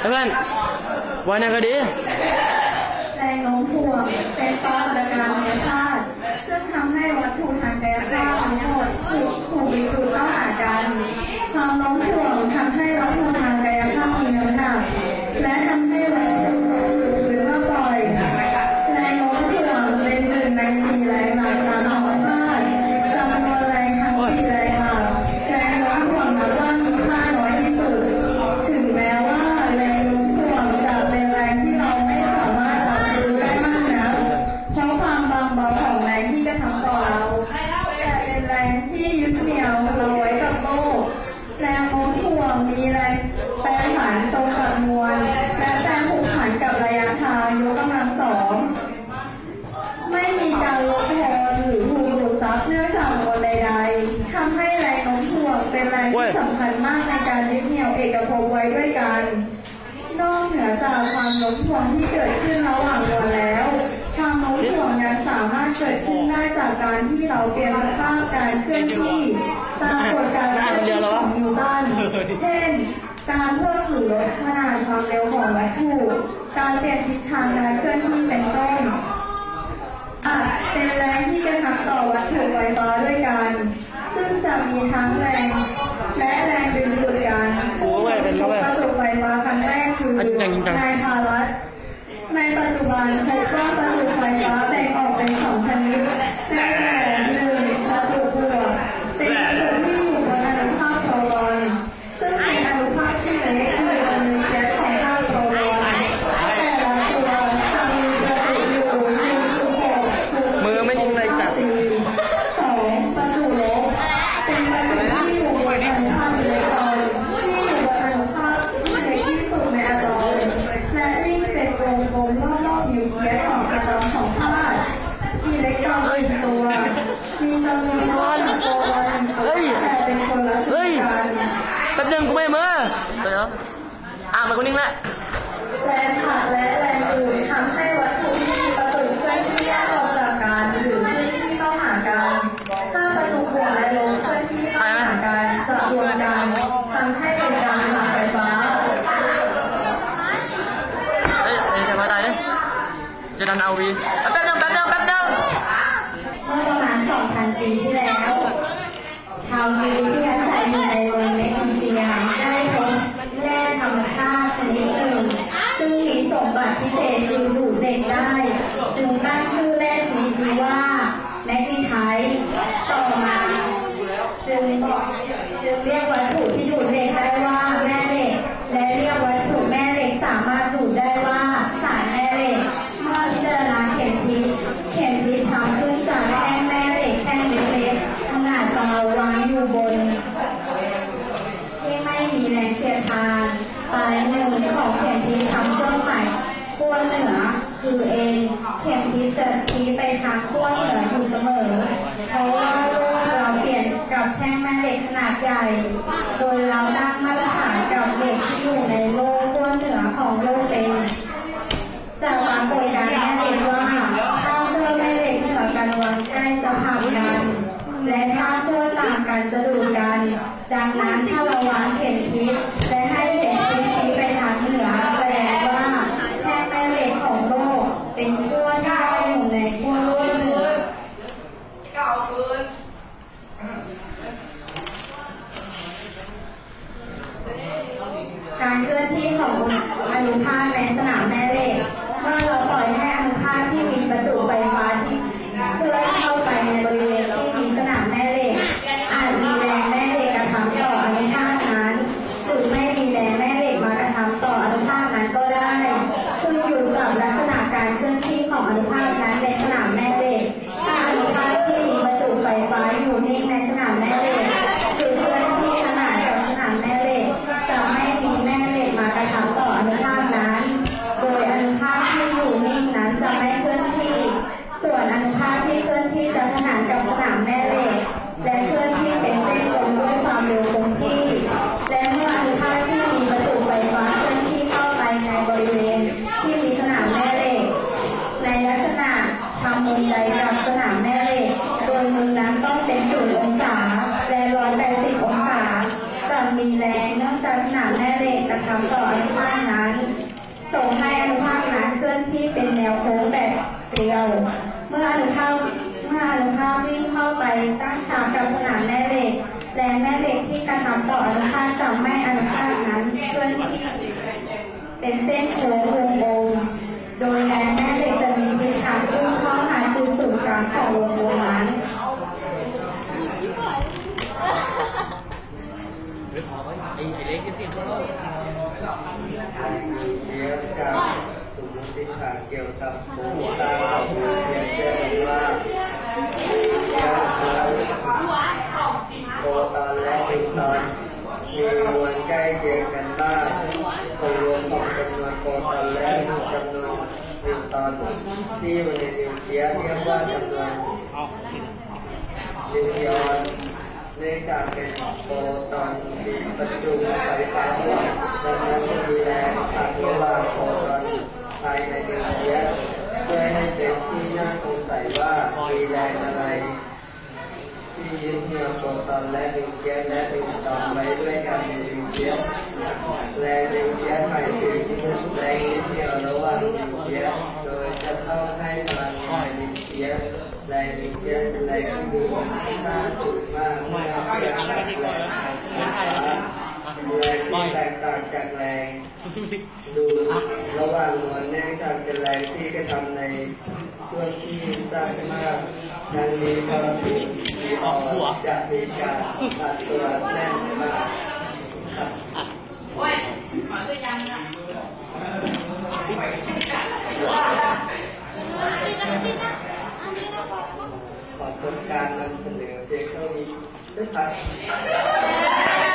เพื่อนวันนั้นก็ดีแรงโน้มถ่วงเป็นปรากฏการณ์ธรรมชาติ ซึ่งทำให้วัตถุทางกายภาพทั้งหมดถูกถูกดึงดูดเข้าหากันความโน้มถ่วงทำให้วัตถุทางกายภาพมีน้ำหนักและทำ ที่ยึดเหนี่ยวเราไว้กับโลกแรงโน้มถ่วงมีแรงแปรผันตรงกับมวลและแรงผูกผันกับระยะทางยกกำลังสองไม่มีการลดทอนหรือถูกดูดซับเนื่องจากมวลใดๆทำให้แรงโน้มถ่วงเป็นแรงเว้ที่ยสำคัญมากในการยึดเหนี่ยวเอกภพไว้ด้วยกัน นอกเหนือจากความโน้มถ่วงที่เกิดขึ้นระหว่างมวลแล้ว ความโน้มถ่วงยังสามารถเกิดขึ้นได้จากการที่เราเปลี่ยนสภาพการเคลื่อนที่ตามกฎการเคลื่อนที่ของนิวตันเช่น การเพิ่มหรือลดขนาดความเร็วของวัตถุการเปลี่ยนทิศทางการเคลื่อนที่เป็นต้นอะเป็นแรงที่กระทำต่อวัตถุไฟฟ้าด้วยกัน ซึ่งจะมีทั้งแรงและแรงดึงดูดกันโอ้ยเป็นแล้วเว้ยวัตถุไฟฟ้าครั้งแรกคืออะจริงจังจริงจังนายพารัตในปัจจุบันพบว่าวัตถุไฟฟ้าแบ่งออกเป็นสองชนิดได้แก่หนึ่งวัตถุบวกเป็นวัตถุที่อยู่บนอนุภาคโปรตอนซึ่งเป็นอนุภาคที่เล็กคือบนนิวเคลียสของธาตุโปรตอนแต่ละตัวจะมีประจุอยู่หนึ่งจุดหก มือไม่ยิงเลยสัตว์ สี่สองประจุลบเป็นประจุที่อยู่บนอนุภาคอิเล็กตรอนที่อยู่บนอนุภาคที่เล็กที่สุดในอะตอมและวิ่งเป็นวงกลมรอบๆนิวเคลียสของอะตอมของธาตุอิเล็กตรอนเป็นตัว มีจำนวนน้อยกว่าโปรตอนเป็นคนละชเฮ้ยดกันแป๊บนึงกูไม่มือเดี๋ยวอะมากูนิ่งละแรงผลักและแรงดูดทำให้วัตถุที่มีประจุเคลื่อนที่แยกออกจากกันหรือเคลื่อนที่าหากัน ถ้าประจุบวกและลบเคลื่อนที่เข้าหากันจะรวมกันทำให้เป็นการผลักไฟฟ้าเฮ้ยไอ้จะมาตายเนี่ยจะดันเอาวีแป๊บนึงแป๊บนึงแป๊บนึง มื่อประมาณ 2,000 ปีที่แล้ว ชาวยิวที่อาศัยอยู่ในเมืองเมกนิเซียได้พบแร่ธรรมชาติชนิดหนึ่ง ซึ่งมีสมบัติพิเศษคือดูดเด็กได้ จึงตั้งชื่อแร่ชนิดนี้ว่าแมกนีไทต์ต่อมา จึงบอกจึงเรียกวัตถุที่ดูดเหล็กได้ว่าแม่เหล็ก และเรียกวัตถุแม่เหล็กสามารถดูดได้ว่าสารแม่เหล็ก เมื่อพิจารณาเข็มทิศเข็มทิศทำขึ้นจากแท่งแม่เหล็กแท่งเล็กๆขนาดเบาวางอยู่บน ที่ไม่มีแรงเสียดทานปลายหนึ่งของเข็มทิศทำเครื่องหมายขั้วเหนือคือเอ็นเข็มทิศจะชี้ไปทางขั้วเหนืออยู่เสมอ เพราะว่าโลกเราเปลี่ยนกับแท่งแม่เหล็กขนาดใหญ่ โดยเราตั้งมาตรฐานกับเหล็กที่อยู่ในโลกขั้วเหนือของโลกเป็นจากปรากฏการณ์แม่เหล็กว่าถ้าเมื่อแม่เหล็กเหนือกันวางใกล้จะผลักกัน และถ้าเมื่อต่างกันจะดูดกัน ดังนั้นถ้าเราวางเข็มทิศและให้เข็มทิศชี้ไปทางเหนือแสดงว่าแท่งแม่เหล็กของโลกเป็นขั้วที่ได้อยู่ในขั้วโลกเหนือ การ เคลื่อนที่ของอนุภาคในสนามแม่เหล็กเมื่อเราปล่อยให้อนุภาคที่มีประจุไฟฟ้าที่เคลื่อนเข้าไปในบริเวณที่มีสนามแม่เหล็กอาจมีแรงแม่เหล็กกระทำต่ออนุภาคนั้นหรือไม่มีแรงแม่เหล็กมากระทำต่ออนุภาคนั้นก็ได้ขึ้นอยู่กับลักษณะการเคลื่อนที่ของอนุภาคนั้นในสนามแม่เหล็กถ้าอนุภาคที่มีประจุไฟฟ้าอยู่นิ่งในสนามแม่เหล็กคือเคลื่อนที่ขนานกับสนามแม่เหล็ก จะไม่มีแม่เหล็กมากระทำต่ออนุภาคนั้น โดย เดียว เมื่ออนุภาพเมื่ออนุภาพวิ่งเข้าไปตั้งฉากกับสนามแม่เหล็ก และแม่เหล็กที่กระทำต่ออนุภาพจะไม่อนุภาพนั้นเคลื่อนที่เป็นเส้นโค้งวงกลมโดยแรงแม่เหล็กจะมีทิศทางพุ่งเข้าหาจุดศูนย์กลางของวงกลมนั้น ไอ้ไอ้เล็กที่ติดเขา เทียบกับสมมติ ฐานเกี่ยวกับโครงสร้างของเยบเทียบว่าการใช้โปตอนและนิวตอนมีมวลใกล้เคียงกันบ้างรวมของจำนวนโปรตอนและจำนวนนิวตอนที่อยู่ในนิวเคลียสเรียกว่าจำนวนนิวเคลียนเนื่องจากเป็นโปรตอนมีประจุไฟฟ้าร่วมดังนั้นจะมีแรงขัดระหว่างโปรตอนภายในนิวเคลียสเพื่อให้เป็นที่น่าสงสัยว่ามีแรงอะไร ที่ยึดเหนี่ยวโปรตอนและดิวเคลียสและนิวตรอนไว้ด้วยกันในนิวเจียสแรงดิวเจียสหมายถึงแรงยึดเหนี่ยวระหว่างดิวเจียสโดยจะต้องให้พลังงานดิวเจียสแรงนิวเคลียสเป็นแรงที่มีค่าสูงมากเมื่อเทียบกับแรงไฟฟ้าร งที่แตกต่างจากแรง ดูระหว่างมวลเนื่องจากเป็นแรงที่กระทำในช่วงที่สั้นมากดังนี้พอถูกมีออกจะมีการตัดตัวแน่นมากครับขอทำการนำเสนอเพียงเท่านี้นะครับ